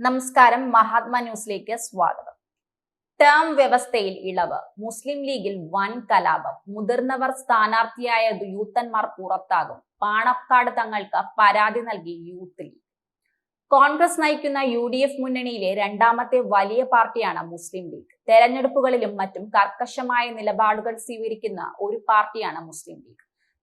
നമസ്കാരം മഹാത്മാ ന്യൂസിലേക്ക് സ്വാഗതം. ടേം വ്യവസ്ഥയിൽ ഇളവ് മുസ്ലിം ലീഗിൽ വൻ കലാപം മുതിർന്നവർ സ്ഥാനാർത്ഥിയായ യൂത്തന്മാർ പുറത്താകും പാണക്കാട് തങ്ങൾക്ക് പരാതി നൽകി യൂത്ത് ലീഗ്. കോൺഗ്രസ് നയിക്കുന്ന യു ഡി എഫ് മുന്നണിയിലെ രണ്ടാമത്തെ വലിയ പാർട്ടിയാണ് മുസ്ലിം ലീഗ്. തെരഞ്ഞെടുപ്പുകളിലും മറ്റും കർക്കശമായ നിലപാടുകൾ സ്വീകരിക്കുന്ന ഒരു പാർട്ടിയാണ് മുസ്ലിം ലീഗ്.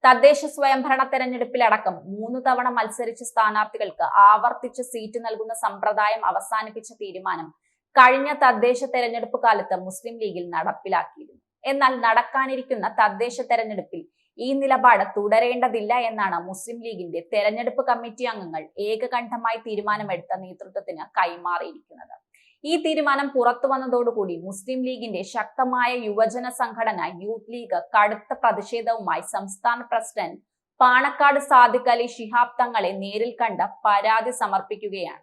തദ്ദേശ സ്വയംഭരണ തെരഞ്ഞെടുപ്പിലടക്കം മൂന്ന് തവണ മത്സരിച്ച സ്ഥാനാർത്ഥികൾക്ക് ആവർത്തിച്ച് സീറ്റ് നൽകുന്ന സമ്പ്രദായം അവസാനിപ്പിച്ച തീരുമാനം കഴിഞ്ഞ തദ്ദേശ തെരഞ്ഞെടുപ്പ് കാലത്ത് മുസ്ലിം ലീഗിൽ നടപ്പിലാക്കിയിരുന്നു. എന്നാൽ നടക്കാനിരിക്കുന്ന തദ്ദേശ തെരഞ്ഞെടുപ്പിൽ ഈ നിലപാട് തുടരേണ്ടതില്ല എന്നാണ് മുസ്ലിം ലീഗിന്റെ തെരഞ്ഞെടുപ്പ് കമ്മിറ്റി അംഗങ്ങൾ ഏകകണ്ഠമായി തീരുമാനമെടുത്ത നേതൃത്വത്തിന് കൈമാറിയിരിക്കുന്നത്. ഈ തീരുമാനം പുറത്തു വന്നതോടുകൂടി മുസ്ലിം ലീഗിന്റെ ശക്തമായ യുവജന സംഘടന യൂത്ത് ലീഗ് കടുത്ത പ്രതിഷേധവുമായി സംസ്ഥാന പ്രസിഡന്റ് പാണക്കാട് സാദിഖ് അലി ഷിഹാബ് തങ്ങളെ നേരിൽ കണ്ട് പരാതി സമർപ്പിക്കുകയാണ്.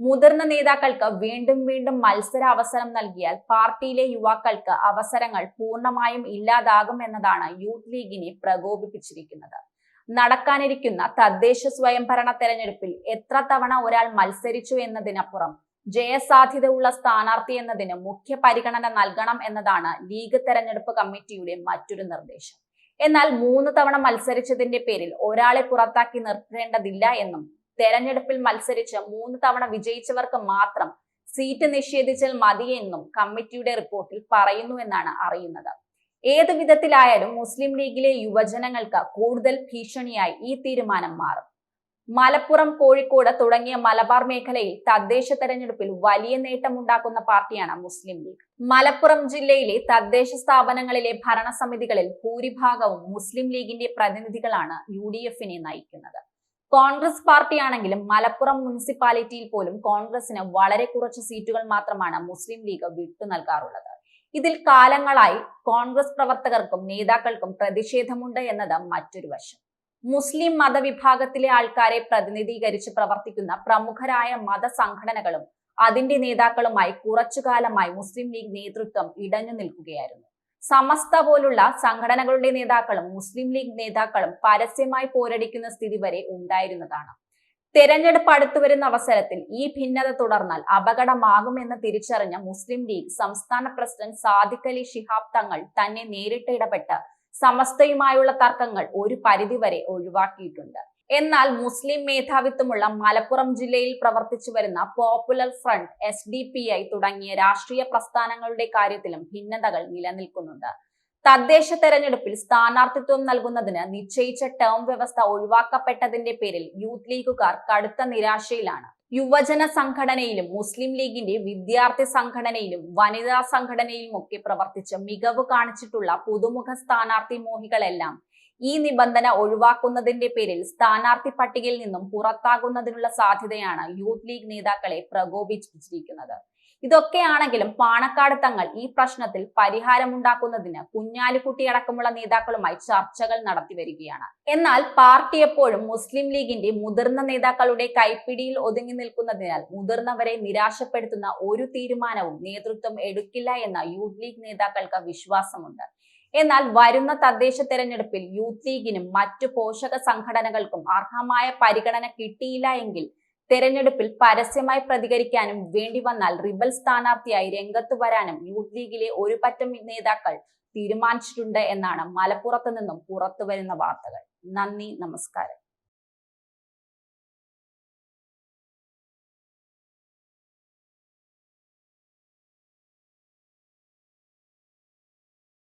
മുതിർന്ന നേതാക്കൾക്ക് വീണ്ടും വീണ്ടും മത്സര അവസരം നൽകിയാൽ പാർട്ടിയിലെ യുവാക്കൾക്ക് അവസരങ്ങൾ പൂർണമായും ഇല്ലാതാകും എന്നതാണ് യൂത്ത് ലീഗിനെ പ്രകോപിപ്പിച്ചിരിക്കുന്നത്. നടക്കാനിരിക്കുന്ന തദ്ദേശ സ്വയംഭരണ തെരഞ്ഞെടുപ്പിൽ എത്ര തവണ ഒരാൾ മത്സരിച്ചു എന്നതിനപ്പുറം ജയസാധ്യതയുള്ള സ്ഥാനാർത്ഥി എന്നതിന് മുഖ്യ പരിഗണന നൽകണം എന്നതാണ് ലീഗ് തെരഞ്ഞെടുപ്പ് കമ്മിറ്റിയുടെ മറ്റൊരു നിർദ്ദേശം. എന്നാൽ മൂന്ന് തവണ മത്സരിച്ചതിന്റെ പേരിൽ ഒരാളെ പുറത്താക്കി നിർത്തേണ്ടതില്ല എന്നും തെരഞ്ഞെടുപ്പിൽ മത്സരിച്ച് മൂന്ന് തവണ വിജയിച്ചവർക്ക് മാത്രം സീറ്റ് നിഷേധിച്ചാൽ മതിയെന്നും കമ്മിറ്റിയുടെ റിപ്പോർട്ടിൽ പറയുന്നുവെന്നാണ് അറിയുന്നത്. ഏത് വിധത്തിലായാലും മുസ്ലിം ലീഗിലെ യുവജനങ്ങൾക്ക് കൂടുതൽ ഭീഷണിയായി ഈ തീരുമാനം മാറും. മലപ്പുറം കോഴിക്കോട് തുടങ്ങിയ മലബാർ മേഖലയിൽ തദ്ദേശ തെരഞ്ഞെടുപ്പിൽ വലിയ നേട്ടമുണ്ടാക്കുന്ന പാർട്ടിയാണ് മുസ്ലിം ലീഗ്. മലപ്പുറം ജില്ലയിലെ തദ്ദേശ സ്ഥാപനങ്ങളിലെ ഭരണസമിതികളിൽ ഭൂരിഭാഗവും മുസ്ലിം ലീഗിന്റെ പ്രതിനിധികളാണ് യു ഡി എഫിനെ നയിക്കുന്നത്. കോൺഗ്രസ് പാർട്ടിയാണെങ്കിലും മലപ്പുറം മുനിസിപ്പാലിറ്റിയിൽ പോലും കോൺഗ്രസിന് വളരെ കുറച്ച് സീറ്റുകൾ മാത്രമാണ് മുസ്ലിം ലീഗ് വിട്ടു നൽകാറുള്ളത്. ഇതിൽ കാലങ്ങളായി കോൺഗ്രസ് പ്രവർത്തകർക്കും നേതാക്കൾക്കും പ്രതിഷേധമുണ്ട് എന്നത് മറ്റൊരു വശം. മുസ്ലിം മതവിഭാഗത്തിലെ ആൾക്കാരെ പ്രതിനിധീകരിച്ച് പ്രവർത്തിക്കുന്ന പ്രമുഖരായ മതസംഘടനകളും അതിന്റെ നേതാക്കളുമായി കുറച്ചുകാലമായി മുസ്ലിം ലീഗ് നേതൃത്വം ഇടഞ്ഞു നിൽക്കുകയായിരുന്നു. സമസ്ത പോലുള്ള സംഘടനകളുടെ നേതാക്കളും മുസ്ലിം ലീഗ് നേതാക്കളും പരസ്യമായി പോരടിക്കുന്ന സ്ഥിതി വരെ ഉണ്ടായിരുന്നതാണ്. തെരഞ്ഞെടുപ്പ് അടുത്തു വരുന്ന അവസരത്തിൽ ഈ ഭിന്നത തുടർന്നാൽ അപകടമാകുമെന്ന് തിരിച്ചറിഞ്ഞ മുസ്ലിം ലീഗ് സംസ്ഥാന പ്രസിഡന്റ് സാദിഖ് അലി ശിഹാബ് തങ്ങൾ തന്നെ നേരിട്ട് ഇടപെട്ട് സമസ്തയുമായുള്ള തർക്കങ്ങൾ ഒരു പരിധിവരെ ഒഴിവാക്കിയിട്ടുണ്ട്. എന്നാൽ മുസ്ലിം മേധാവിത്വമുള്ള മലപ്പുറം ജില്ലയിൽ പ്രവർത്തിച്ചു വരുന്ന Popular Front S D P I തുടങ്ങിയ രാഷ്ട്രീയ പ്രസ്ഥാനങ്ങളുടെ കാര്യത്തിലും ഭിന്നതകൾ നിലനിൽക്കുന്നുണ്ട്. തദ്ദേശ തെരഞ്ഞെടുപ്പിൽ സ്ഥാനാർത്ഥിത്വം നൽകുന്നതിന് നിശ്ചയിച്ച ടേം വ്യവസ്ഥ ഒഴിവാക്കപ്പെട്ടതിന്റെ പേരിൽ യൂത്ത് ലീഗുകാർ കടുത്ത നിരാശയിലാണ്. യുവജന സംഘടനയിലും മുസ്ലിം ലീഗിന്റെ വിദ്യാർത്ഥി സംഘടനയിലും വനിതാ സംഘടനയിലും ഒക്കെ പ്രവർത്തിച്ച് മികവ് കാണിച്ചിട്ടുള്ള പുതുമുഖ സ്ഥാനാർത്ഥി മോഹികളെല്ലാം ഈ നിബന്ധന ഒഴിവാക്കുന്നതിന്റെ പേരിൽ സ്ഥാനാർത്ഥി പട്ടികയിൽ നിന്നും പുറത്താകുന്നതിനുള്ള സാധ്യതയാണ് യൂത്ത് ലീഗ് നേതാക്കളെ പ്രകോപിപ്പിച്ചിരിക്കുന്നത്. ഇതൊക്കെയാണെങ്കിലും പാണക്കാട് തങ്ങൾ ഈ പ്രശ്നത്തിൽ പരിഹാരം പരിഹാരമുണ്ടാക്കുന്നതിന് കുഞ്ഞാലിക്കുട്ടി അടക്കമുള്ള നേതാക്കളുമായി ചർച്ചകൾ നടത്തി വരികയാണ്. എന്നാൽ പാർട്ടി എപ്പോഴും മുസ്ലിം ലീഗിന്റെ മുതിർന്ന നേതാക്കളുടെ കൈപ്പിടിയിൽ ഒതുങ്ങി നിൽക്കുന്നതിനാൽ മുതിർന്നവരെ നിരാശപ്പെടുത്തുന്ന ഒരു തീരുമാനവും നേതൃത്വം എടുക്കില്ല എന്ന യൂത്ത് ലീഗ് നേതാക്കൾക്ക് വിശ്വാസമുണ്ട്. എന്നാൽ വരുന്ന തദ്ദേശ തെരഞ്ഞെടുപ്പിൽ യൂത്ത് ലീഗിനും മറ്റു പോഷക സംഘടനകൾക്കും അർഹമായ പരിഗണന കിട്ടിയില്ല എങ്കിൽ തെരഞ്ഞെടുപ്പിൽ പരസ്യമായി പ്രതികരിക്കാനും വേണ്ടി വന്നാൽ റിബൽ സ്ഥാനാർത്ഥിയായി രംഗത്ത് വരാനും യൂത്ത് ലീഗിലെ ഒരു പറ്റം നേതാക്കൾ തീരുമാനിച്ചിട്ടുണ്ട് എന്നാണ് മലപ്പുറത്ത് നിന്നും പുറത്തു വരുന്ന വാർത്തകൾ. നന്ദി നമസ്കാരം.